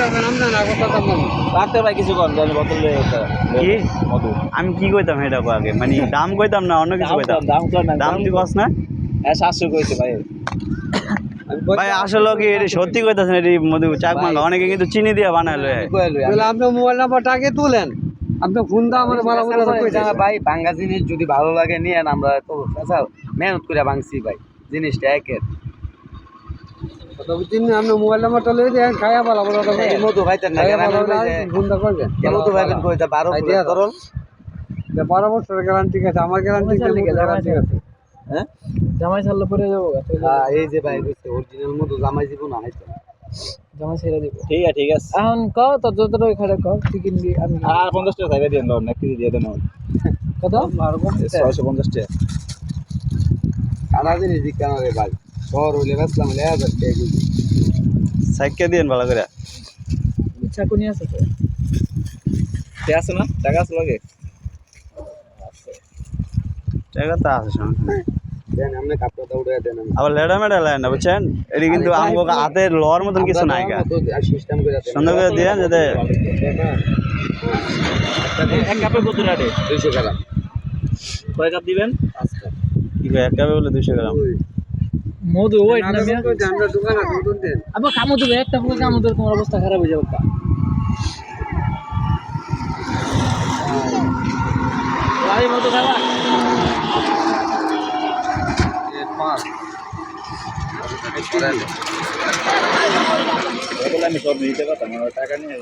না করতাম না ডাক্তার ভাই কিছু কম জানি বোতল কি? মধু। আমি কি কইতাম এটা কো আগে? মানে দাম কইতাম না অন্য কিছু দাম কইতাম? দাম কম না দাম তুই কস না? হ্যাঁ সাতশো কইছে ভাই। ভাই আসলে কি এটা সত্যি কইতাছেন এটি মধু চাক মাঙ্গা অনেকে কিন্তু চিনি দিয়ে বানালো তাহলে আপনার মোবাইল নাম্বারটা আগে তুলেন। আপনি ফোন দা আমার ভালো মতো কইছেন ভাই ভাঙ্গা জিনিস যদি ভালো লাগে নিয়ে আমরা তো মেহনত করে ভাঙছি ভাই। জিনিসটা একের। আপনি মোবাইল নাম্বারটা লই দেন খায়া ভালো ভালো কথা মধু ভাইতেন না কেন ভালো আমি বলি যে, ফোন দা। করবেন এই ভাইবেন কইতা বারো ভাই ফুলের দিয়া দাও। তরল। যে বারো বছরের গ্যারান্টি আছে আমার গ্যারান্টি গ্যারান্টি আছে হ্যাঁ? জামাই ছাড়লে পরে যাব হ্যাঁ, এই যে ভাই কইছে অরিজিনাল মধু জামাই দিব না হাইতে। জামাই ছেড়ে দিব। ঠিক আছে ঠিক আছে। এখন ক তোর যত টাকা খাটে ক তুই কিনবি আমি। আর পঞ্চাশ টাকা খাইবে দিয়ে না। দেন কত ছয়শো পঞ্চাশ টাকা। সারা জিনিস দিক কেন রে ভাই। শহর হইলে বেসলাম হলে হাজার টাকা কেজি সাইকে দিন ভালো করে চাকুনি আছে তো টাকা আছে না টাকা আছে লাগে টাকা তো আছে সমস্যা। দেন দেন আবার লেডা মেডা লাগে না বুঝছেন এটি কিন্তু আমগো হাতে লওয়ার মতন কিছু নাই গা সিস্টেম করে দেন সুন্দর করে দিয়ে যাতে এক কাপে কত গ্রাম কয় কাপ দিবেন কি এক কাপে বলে দুশো গ্রাম মধু ওই না মিয়া? আমরা দোকানে দুধ দেন আবার কামো দেবে একটা ফুল কামো দেবে তোমার অবস্থা খারাপ হয়ে যাবে খাবা। আমি সব নিতে পারতাম আমার টাকা নিয়ে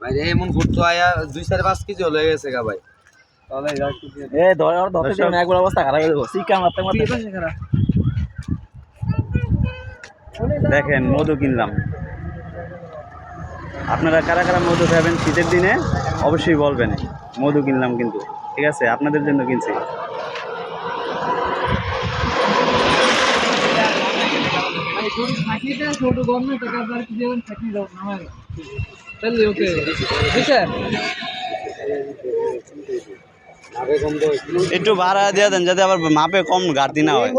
ভাই এমন ঘুরতো আয়া দুই চার পাঁচ কেজি হলে গেছে গা ভাই। এ ধর ধরতে দিও না একবার অবস্থা খারাপ হয়ে যাব। চিকা মারতে মারতে। দেখেন মধু কিনলাম। আপনারা কারা কারা মধু খাবেন শীতের দিনে অবশ্যই বলবেন। মধু কিনলাম কিন্তু ঠিক আছে? আপনাদের জন্য কিনছি। ছোট গভর্নমেন্ট টাকা আপনার কি দেবেন থাকি দাও নামায় ওকে ঠিক আছে একটু ভাড়া দিয়ে দেন যাতে আবার মাপে কম ঘাটতি না হয়।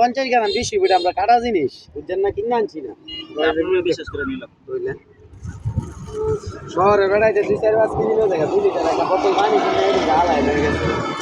পঞ্চাশ গ্রাম, বেশি আমরা কাটা জিনিস। বুঝছেন না, কিনে আনছি না। করে নিলাম শহরে বেড়াইতে দুই চার পাঁচ কেজি দেখা দুই লিটার একটা বোতল পানি কিনে জ্বালায় হয়ে